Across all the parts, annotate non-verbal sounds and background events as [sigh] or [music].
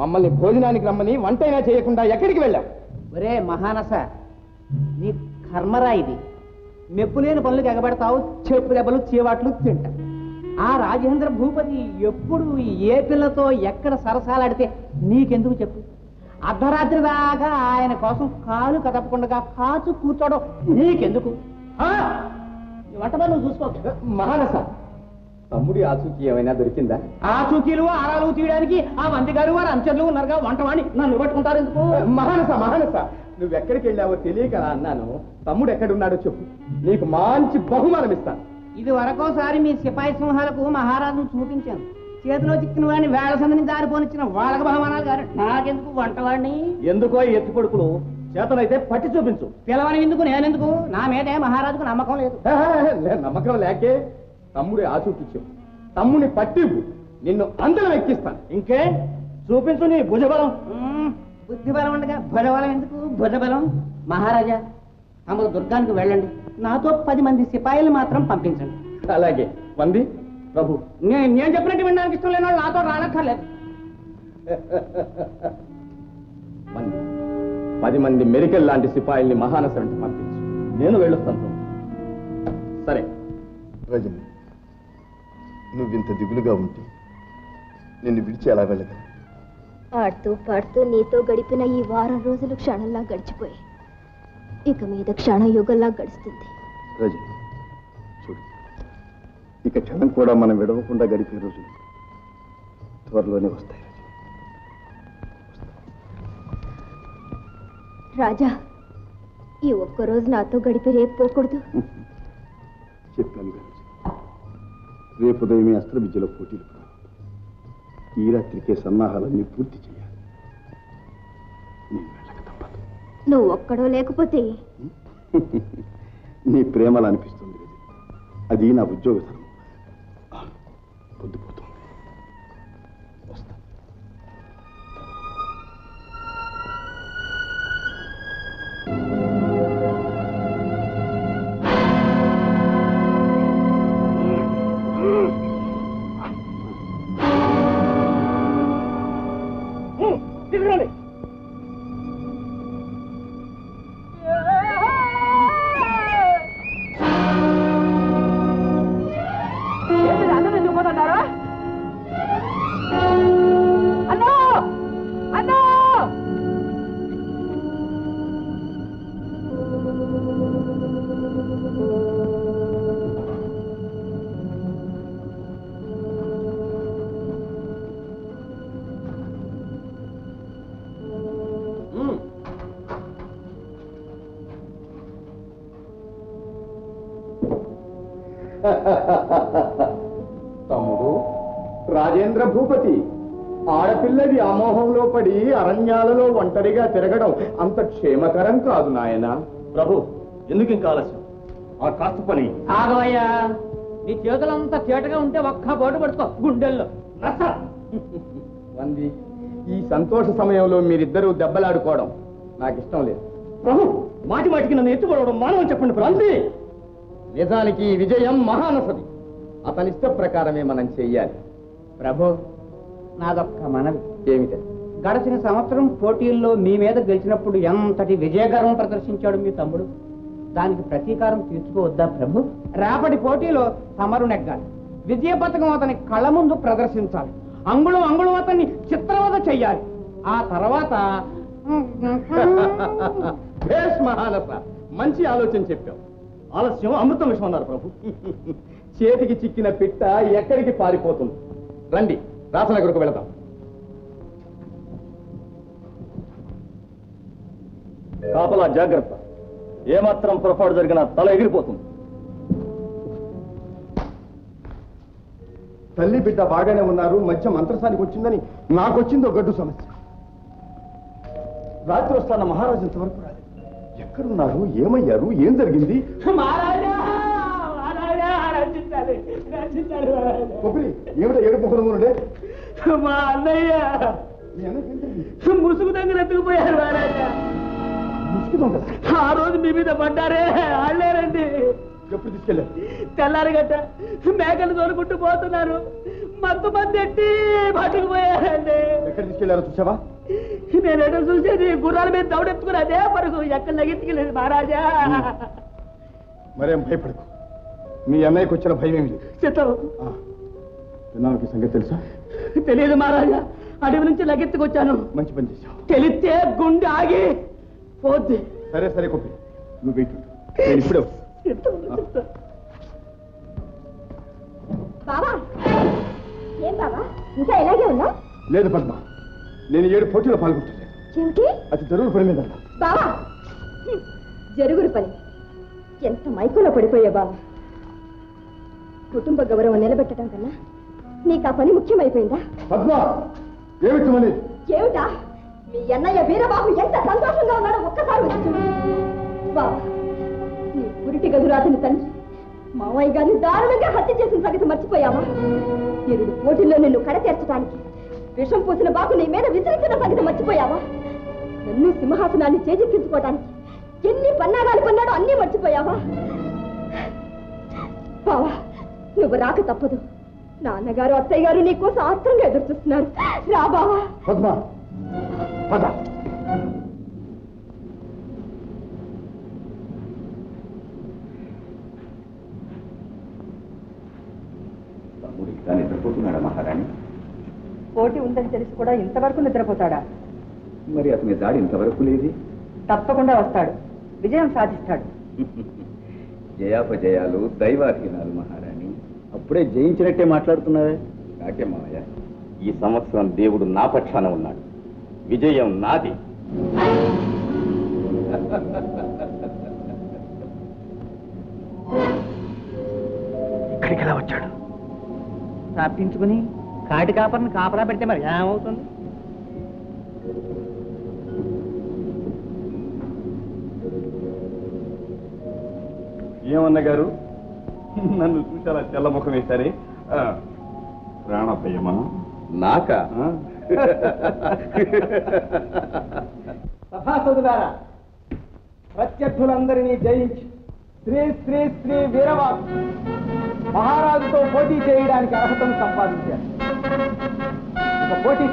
మమ్మల్ని భోజనానికి రమ్మని వంటైనా చేయకుండా ఎక్కడికి వెళ్ళాం ఒరే మహానస నీ కర్మరా ఇది. మెప్పులేని పనులకు ఎగబడతావు చెప్పు దెబ్బలు చీవాట్లు తింటా. ఆ రాజేంద్ర భూపతి ఎప్పుడు ఏ పిల్లతో ఎక్కడ సరసాలాడితే నీకెందుకు చెప్పు? అర్ధరాత్రి దాకా ఆయన కోసం కాలు కదపకుండా కాచు కూర్చోవడం నీకెందుకు? వంట పని నువ్వు చూసుకో. మహానస తమ్ముడి ఆచూకీ ఏమైనా దొరికిందా? ఆ చూకీలు ఆరాలు తీయడానికి ఆ మంది గారు వారు అంచర్లు ఉన్నారుగా వంటవాణి నన్ను పట్టుకుంటారు ఎందుకు? మహానస మహానస. నువ్వు ఎక్కడికి వెళ్ళావో తెలియక అన్నాను. తమ్ముడు ఎక్కడున్నాడో చెప్పు. నీకు మంచి బహుమానం ఇస్తాను. ఇది వరకోసారి మీ సిపాయి సింహాలకు మహారాజును చూపించాను. చేతిలో చిక్కిన వాడిని వేళ సందని దారిపోనిచ్చిన వాళ్ళకి బహుమానాలు గారు నాకెందుకు వంటవాడిని ఎందుకో ఎత్తి కొడుకులు చేతనైతే పట్టి చూపించు. పిలవని ఎందుకు? నేనెందుకు? నా మీదే మహారాజుకు నమ్మకం లేదు. లే, నమ్మకం లేకే. తమ్ముడి ఆచూకీ చెప్పు తమ్ముని పట్టివ్వు నిన్ను అందరం ఎక్కిస్తాను. ఇంకే? చూపించు నీ భుజబలం. మ్మ్, బుద్ధి బలం ఉండగా భుజబలం ఎందుకు? భుజబలం. మహారాజా తమరు దుర్గానికి వెళ్ళండి. నాతో పది మంది సిపాయిలు మాత్రం పంపించండి. అలాగే. వంది. ప్రభు. నేను నేను చెప్పినట్టు వినడానికి ఇష్టం లేని వాళ్ళు నాతో రానక్కర్లేదు. [laughs] పది మంది మెరికల్ లాంటి సిపాయిల్ని మహానస వెంట పంపించు. నేను వెళ్ళొస్తాను. సరే. రజని నువ్వింత దిగులుగా ఉంటే నిన్ను విడిచి ఎలా వెళ్ళగలను? ఆడుతూ పాడుతూ నీతో గడిపిన ఈ వారం రోజులు క్షణంలా గడిచిపోయి ఇక మీద క్షణయుగంలా గడుస్తుంది. రజని చూడు. ఇక క్షణం కూడా మనం విడవకుండా గడిపే రోజులు త్వరలోనే వస్తాయి రాజా ఈ ఒక్కరోజు నాతో గడిపి రేపు పోకూడదు. చెప్పాను రేపు ఉదయమే అస్త్ర విద్యలో పోటీలు ప్రారంభం. ఈ రాత్రికే సన్నాహాలన్నీ పూర్తి చేయాలి. నేను వెళ్ళక తప్పదు. నువ్వు ఒక్కడో లేకపోతే? నీ ప్రేమలా అనిపిస్తుంది అది నా ఉద్యోగ ధర్మం. పొద్దుపోతుంది తమ్ముడు రాజేంద్ర భూపతి ఆడపిల్లది అమోహంలో పడి అరణ్యాలలో ఒంటరిగా తిరగడం అంత క్షేమకరం కాదు నాయన. ప్రభు ఎందుకు ఇంకా ఆలస్యం? ఆ కాస్త పని. ఆగవయ్యా నీ చేతులంతా తేటగా ఉంటే ఒక్క పోటు పడుకో గుండెల్లో. వంది ఈ సంతోష సమయంలో మీరిద్దరూ దెబ్బలాడుకోవడం నాకు ఇష్టం లేదు. ప్రభు మాటి మాటికి నన్ను ఎత్తుకోవడం మానవం చెప్పండి ప్రభు. నిజానికి విజయం మహానసది. అతని ఇష్ట ప్రకారమే మనం చెయ్యాలి. ప్రభు నాదొక్క మనవి. ఏమిట? గడిచిన సంవత్సరం పోటీల్లో మీ మీద గెలిచినప్పుడు ఎంతటి విజయగర్వం ప్రదర్శించాడు మీ తమ్ముడు? దానికి ప్రతీకారం తీర్చుకోవద్దా ప్రభు? రేపటి పోటీలో తమరు నెగ్గాలి. విజయ పథకం అతని కళ్ళ ముందు ప్రదర్శించాలి. అంగుళం అంగుళం అతన్ని చిత్రవద చెయ్యాలి. ఆ తర్వాత [laughs] [laughs] మహానస మంచి ఆలోచన చెప్పావు. ఆలస్యం అమృతం విషయం అన్నారు ప్రభు. చేతికి చిక్కిన పిట్ట ఎక్కడికి పారిపోతుంది? రండి రాసనగరకు వెళదాం. కాపలా జాగ్రత్త. ఏమాత్రం పొరపాటు జరిగినా తల ఎగిరిపోతుంది. తల్లి బిడ్డ బాగానే ఉన్నారు మధ్య మంత్రసానికి వచ్చిందని నాకొచ్చిందో గడ్డు సమస్య. రాత్రి వస్తాన మహారాజు ఇంతవరకు ఎక్కడున్నారు? ఏమయ్యారు? ఏం జరిగింది? ఏమిటో ఏడు ముఖంలో మా అన్నయ్య ముసుగు దగ్గర ఎత్తుకుపోయారు ఆ రోజు మీ మీద పడ్డారే ఆడలేరండి ఎప్పుడు తీసుకెళ్ళారు? తెల్లారగట్ట మేకలు తోలుకుంటూ పోతున్నారు. మత్తు మంది ఎట్టి పట్టుకుపోయారండి. ఎక్కడ తీసుకెళ్ళారో చూసావా? నేను ఎటు చూసేది గుర్రాల మీద దౌడెత్తుకుని అదే పరుగు. ఎక్కడ లగించుకెళ్ళేది మహారాజా? మరేం భయపడకు. మీ అన్నయ్యకి వచ్చిన భయం ఏమి లేదు. చిత్తం. సంగతి తెలుసా? తెలియదు మహారాజా. అడవి నుంచి లగెత్తుకొచ్చాను మంచి పని చేశావు. తెలిస్తే గుండె ఆగి పోద్ది. సరే సరే కొప్పి నువ్వు వెయిట్. నేను ఇప్పుడే. బావా ఏం బావా? ఇంకా ఇలాగే ఉన్నా లేదు పద్మ. నేను ఏడు పోటీలో ఏమిటి? అది జరువు పని మీద. బావా జరుగురు పని. ఎంత మైకులో పడిపోయా బావా కుటుంబ గౌరవం నిలబెట్టడం కన్నా నీకు ఆ పని ముఖ్యమైపోయిందా? పద్మ ఏమిటి మీ అన్నయ్య వీరబాబు ఎంత సంతోషంగా ఉన్నాడో ఒక్కసారి బావా నీ పురిటి గదులు అతని తండ్రి మామయ్య గారిని దారుణంగా హత్య చేసిన సంగతి మర్చిపోయావా? ఎరుడు పోటీల్లో నిన్ను కడతీర్చడానికి విషం పూసిన బాకు నీ మీద విసిరించిన సంగతి మర్చిపోయావా? నన్ను సింహాసనాన్ని చేజిక్కించుకోవడానికి ఎన్ని పన్నాగాలు కొన్నాడో అన్నీ మర్చిపోయావా? బావా నువ్వు రాక తప్పదు. నాన్నగారు అత్తయ్య గారు నీకోసం ఆత్రంగా ఎదురు చూస్తున్నారు. రా బావా. పద్మ పద. తమ్ముడు మహారాణి? పోటీ ఉందని తెలిసి కూడా ఇంతవరకు నిద్రపోతాడా? మరి అతని దాడి ఇంతవరకు లేదు. తప్పకుండా వస్తాడు. విజయం సాధిస్తాడు. [laughs] జయాపజయాలు దైవాధీనాలు మహారాణి. అప్పుడే జయించినట్టే మాట్లాడుతున్నావే. కాకే మావయ్య ఈ సంవత్సరం దేవుడు నా పక్షాన ఉన్నాడు. విజయం నాది. ఇక్కడికి ఎలా వచ్చాడు? తప్పించుకుని కాటి కాపర్ని కాపలా పెడితే మరి ఏమవుతుంది? ఏమన్న గారు నన్ను చూసారా తెల్ల ముఖం వేశారే ప్రాణభయమా నాక? సభాసదులారా ప్రత్యర్థులందరినీ జయించి శ్రీ శ్రీ శ్రీ వీరవాసు మహారాజుతో పోటీ చేయడానికి అర్హతను సంపాదించారు. ఇక పోటీ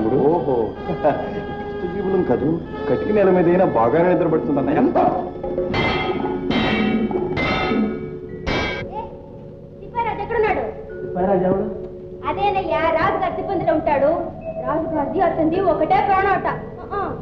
తమ్ముడు. ఓహో. జీవులం కదూ? కటికి నేల మీద అయినా బాగానే నిద్రపడుతుందన్న ఎంత? తిప్పారాజు ఎక్కడున్నాడు? ఎవడు? అదేనయ్యా రాజుగారి సిబ్బందిలో ఉంటాడు. రాజుగారిది అతనిది ఒకటే ప్రాణాట. ఆ,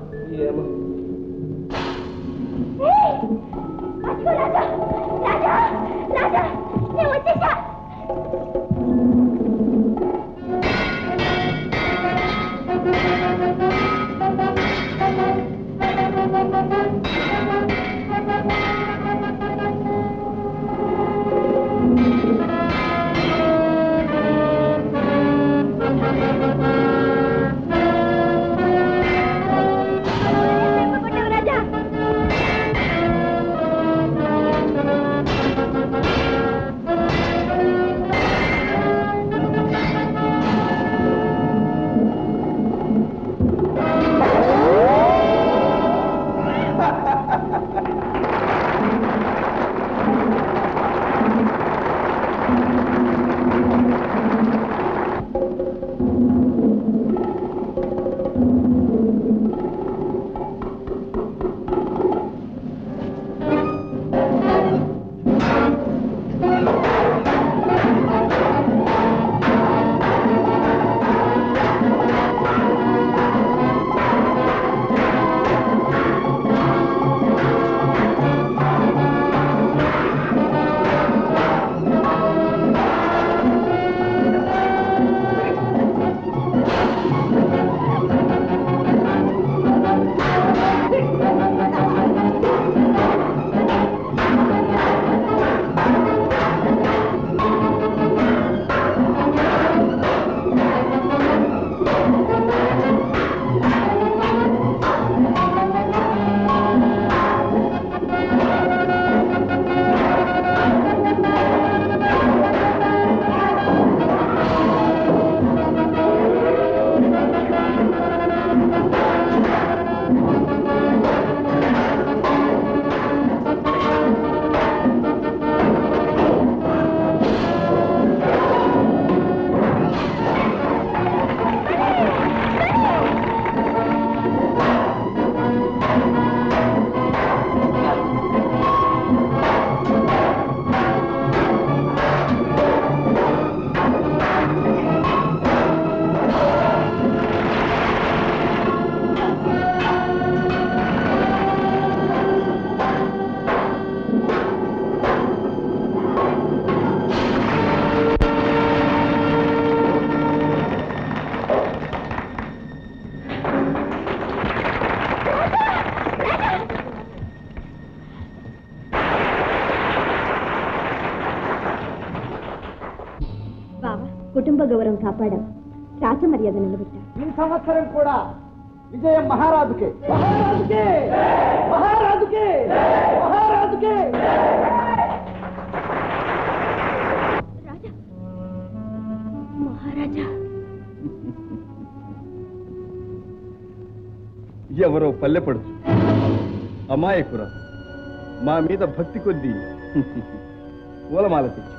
కుటుంబ గౌరవం కాపాడాం. రాజ మర్యాద నిలబెట్టాం. ఈ సంవత్సరం కూడా విజయం మహారాజుకే. మహారాజుకే! మహారాజుకే! మహారాజుకే! రాజా! మహారాజా! ఎవరో పల్లెపడుచు అమాయకురా మా మీద భక్తి కొద్దీ. [laughs] పూలమాల తెచ్చు.